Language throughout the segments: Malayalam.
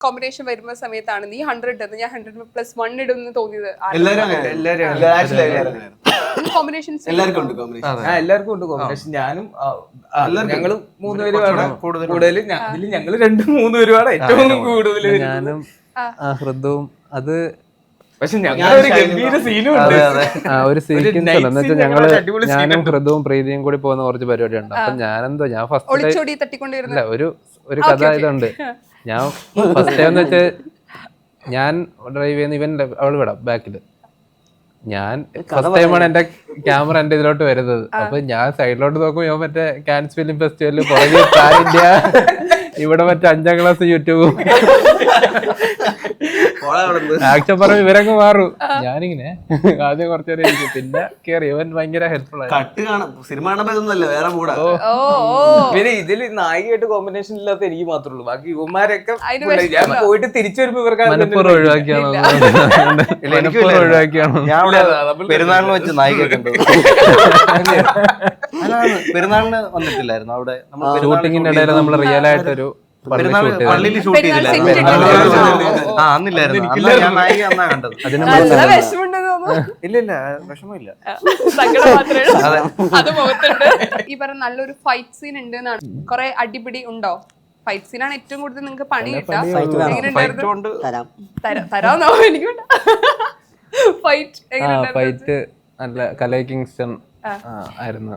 കോമ്പിനേഷൻ വരുന്ന സമയത്താണ് നീ ഹൺഡ്രഡ് ഇടുന്നത്. ഞാൻ ഹൺഡ്രഡ് പ്ലസ് വൺ ഇടുന്ന് തോന്നിയത്. കോമ്പിനേഷൻസ് എല്ലാവർക്കും ഉണ്ട് കോമ്പിനേഷൻ എല്ലാവർക്കും ഉണ്ട് കോമ്പിനേഷൻ ഞാനും മൂന്ന് പേരുമാണ് കുറച്ചുകൂടെ കൂടുതൽ കൂടുതൽ ഇതിൽ ഞങ്ങൾ രണ്ടും മൂന്ന് പേരുമാണ് ഏറ്റവും കൂടുതൽ ഞാനും ഹൃദവും അത് പക്ഷെ ഞങ്ങളൊരു ഗംഭീര സീനും ഉണ്ട്. ഒരു സീക്വൻസ് എന്ന് ഞങ്ങൾ ഞാനും ഹൃദവും പ്രീതിയും കൂടി പോകുന്ന കുറച്ച് പരിപാടിയുണ്ട് അപ്പൊ ഞാനെന്തോ ഞാൻ ഫസ്റ്റ് ഒരു ഒരു കഥ ഇതുണ്ട്. ഞാൻ ഫസ്റ്റ് ടൈം എന്ന് വെച്ചാൽ ഞാൻ ഡ്രൈവ് ചെയ്യുന്ന ഇവൻ അവൾ വിടാം ബാക്കിൽ ഞാൻ ഫസ്റ്റ് ടൈമാണ് എന്റെ ക്യാമറ എന്റെ ഇതിലോട്ട് വരുന്നത്. അപ്പൊ ഞാൻ സൈഡിലോട്ട് നോക്കുമ്പോ ഞാൻ മറ്റേ കാൻസ് ഫിലിം ഫെസ്റ്റിവലിൽ പുറകെ ഇന്ത്യ ഇവിടെ മറ്റേ അഞ്ചാം ക്ലാസ് യൂട്യൂബും. ആക്ഷൻ പറഞ്ഞ ഇവരങ്ങ് മാറും. ഞാനിങ്ങനെ ആദ്യം കുറച്ചു നേരം ഇരിക്കും. പിന്നെ കേറി. ഇവൻ ഭയങ്കര ഹെൽപ്ഫുൾ ആയി കട്ട് കാണാം. സിനിമ കാണുമ്പോ വേറെ മൂടാ ഓ. ഓ പിന്നെ ഇതിൽ നായികയായിട്ട് കോമ്പിനേഷൻ ഇല്ലാത്ത എനിക്ക് മാത്രമേ ഉള്ളൂ. ബാക്കി ഇവന്മാരൊക്കെ ആയി. ഞാൻ പോയിട്ട് തിരിച്ചു വരുമ്പോ ഇവർക്ക് ഒഴിവാക്കിയാണോ? ഒഴിവാക്കിയാണോ? പെരുന്നാളിന് വെച്ച് നായിക കണ്ടു പെരുന്നാളിന് വന്നിട്ടില്ലായിരുന്നു അവിടെ? ഷൂട്ടിങ്ങിന്റെ ഇടയിൽ നമ്മൾ റിയൽ ആയിട്ടൊരു ഈ പറഞ്ഞ നല്ലൊരു ഫൈറ്റ് സീൻ ഉണ്ട് എന്നാണ്. കൊറേ അടിപിടി ഉണ്ടോ? ഫൈറ്റ് സീനാണ് ഏറ്റവും കൂടുതൽ നിങ്ങൾക്ക് പണി കിട്ടാ എനിക്ക് ഫൈറ്റ് നല്ല കലൈ കിങ്സ്റ്റൺ ആയിരുന്നു.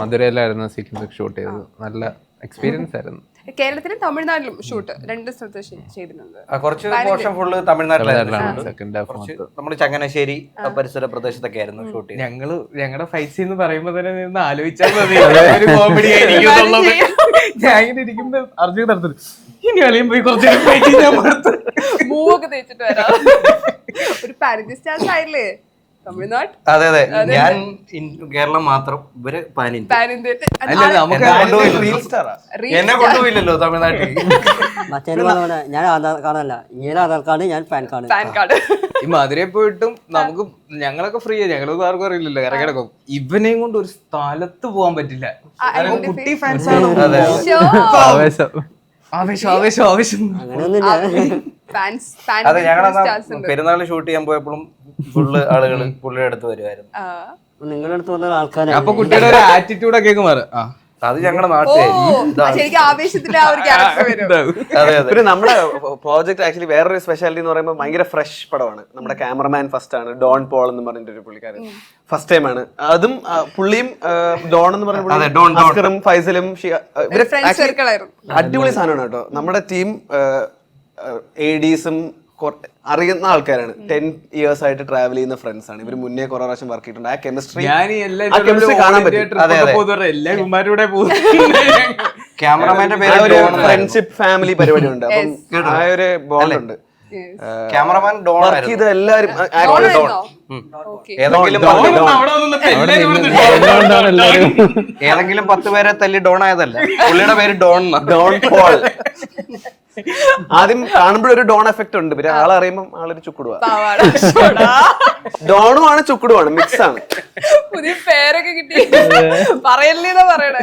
മധുരയിലായിരുന്നു സീക്വൻസ് ഷൂട്ട് ചെയ്തത്. നല്ല എക്സ്പീരിയൻസ് ആയിരുന്നു. കേരളത്തിലും തമിഴ്നാട്ടിലും ഷൂട്ട് രണ്ട് സ്ഥലത്ത് ചെയ്തിട്ടുണ്ട്. കുറച്ച് പോർഷൻ ഫുള്ള് തമിഴ്നാട്ടിലായിരുന്നു. തമിഴ്നാട്ടിലാണ്. സെക്കൻഡ് ഹാഫ് നമ്മൾ ചങ്ങനാശ്ശേരി പരിസര പ്രദേശത്തൊക്കെ ആയിരുന്നു ഷൂട്ട് ചെയ്തത്. ഞങ്ങൾ ഞങ്ങളുടെ ഫൈറ്റ് സീൻ പറയുമ്പോ തന്നെ നിന്ന് ആലോചിച്ചാൽ മതി. ഒരു കോമഡി ആയിരിക്കും ഞാൻ ഇങ്ങനെ ഇരിക്കുമ്പോ അർജുൻ നടത്തുന്നു ഇനി അലയും പോയി കുറച്ച് ഫൈറ്റ് ഞാൻ മടുത്തു മൂവൊക്കെ തേച്ചിട്ട് വരാം. ഒരു പാരന്റി സ്റ്റാർസ് ആയില്ലേ തമിഴ്നാട്? അതെ അതെ. ഞാൻ കേരളം മാത്രം. ഇവർ എന്നെ കൊണ്ടുപോയി സ്റ്റാറാ എന്നെ കൊണ്ടുപോയില്ലല്ലോ തമിഴ്നാട്ടിൽ ഞാൻ ആധാർ കാർഡല്ല ഇങ്ങനെ ആധാർ കാർഡ് ഞാൻ പാൻ കാർഡ് പാൻ കാർഡ് ഈ മധുരയിൽ പോയിട്ടും നമുക്ക് ഞങ്ങളൊക്കെ ഫ്രീ ആണ് ഞങ്ങളൊന്നും ആർക്കും അറിയില്ലല്ലോ ഇറങ്ങി കിടക്കും. ഇവനെയും കൊണ്ട് ഒരു സ്ഥലത്ത് പോകാൻ പറ്റില്ല. കുട്ടി ഫാൻസ് ആണ്. ആവേശം. ആവേശം ആവേശം. ആവേശം അതെ ഞങ്ങൾ പെരുന്നാൾ ഷൂട്ട് ചെയ്യാൻ പോയപ്പോഴും ഫുള്ള് ആളുകൾ പുള്ളിയുടെ അടുത്ത് വരുമായിരുന്നു. നിങ്ങളുടെ അടുത്ത് വന്ന ആൾക്കാരെ അപ്പൊ കുട്ടിയുടെ ഒരു ആറ്റിറ്റ്യൂഡ് ഒക്കെ മാറും അത് ഞങ്ങളുടെ പിന്നെ നമ്മുടെ പ്രോജക്റ്റ് ആക്ച്വലി വേറൊരു സ്പെഷ്യാലിറ്റി എന്ന് പറയുമ്പോൾ ഭയങ്കര ഫ്രഷ് പടമാണ്. നമ്മുടെ ക്യാമറമാൻ ഫസ്റ്റ് ആണ് ഡോൺ പോൾ എന്ന് പറഞ്ഞിട്ട് ഒരു പുള്ളിക്കാരൻ ഫസ്റ്റ് ടൈം ആണ്. അതും പുള്ളിയും ഡോൺ എന്ന്. അസ്കറും ഫൈസലും അടിപൊളി സാധനമാണ് കേട്ടോ. നമ്മുടെ ടീം എ ഡീസും അറിയുന്ന ആൾക്കാരാണ്. ടെൻ ഇയേഴ്സ് ആയിട്ട് ട്രാവൽ ചെയ്യുന്ന ഫ്രണ്ട്സ് ആണ്. ഇവർ മുന്നേ കുറെ പ്രാവശ്യം വർക്ക് ചെയ്തിട്ടുണ്ട്. ആ കെമിസ്ട്രി ഞാൻ ഈ എല്ലാ ആ chemistry കാണാൻ പറ്റും. അതെ, അതെ. എല്ലാ കുമാരുടെ പോകും. ക്യാമറമാന്റെ പേര് ഒരു ഫ്രണ്ട്ഷിപ്പ് ഫാമിലി പരിപാടി ഉണ്ട് അപ്പം ആ ഒരു ബോണ്ട് ഉണ്ട്. ക്യാമറമാൻ ഡോൺ ഇത് എല്ലാരും. ഏതെങ്കിലും പത്ത് പേരെ തല്ലി ഡോൺ ആയതല്ല. പുള്ളിയുടെ പേര് ഡോൺ. ഡോൺ പോൾ ആദ്യം കാണുമ്പോഴൊരു ഡോൺ എഫക്ട് ഉണ്ട്. പിന്നെ ആളറിയുമ്പോൾ ആളൊരു ചുക്കുടുവാ. ഡോണും ആണ് ചുക്കുടുവാണ്. മിക്സ് ആണ്. പുതിയ പേരൊക്കെ കിട്ടി. പറയല്ലേ പറയണേ.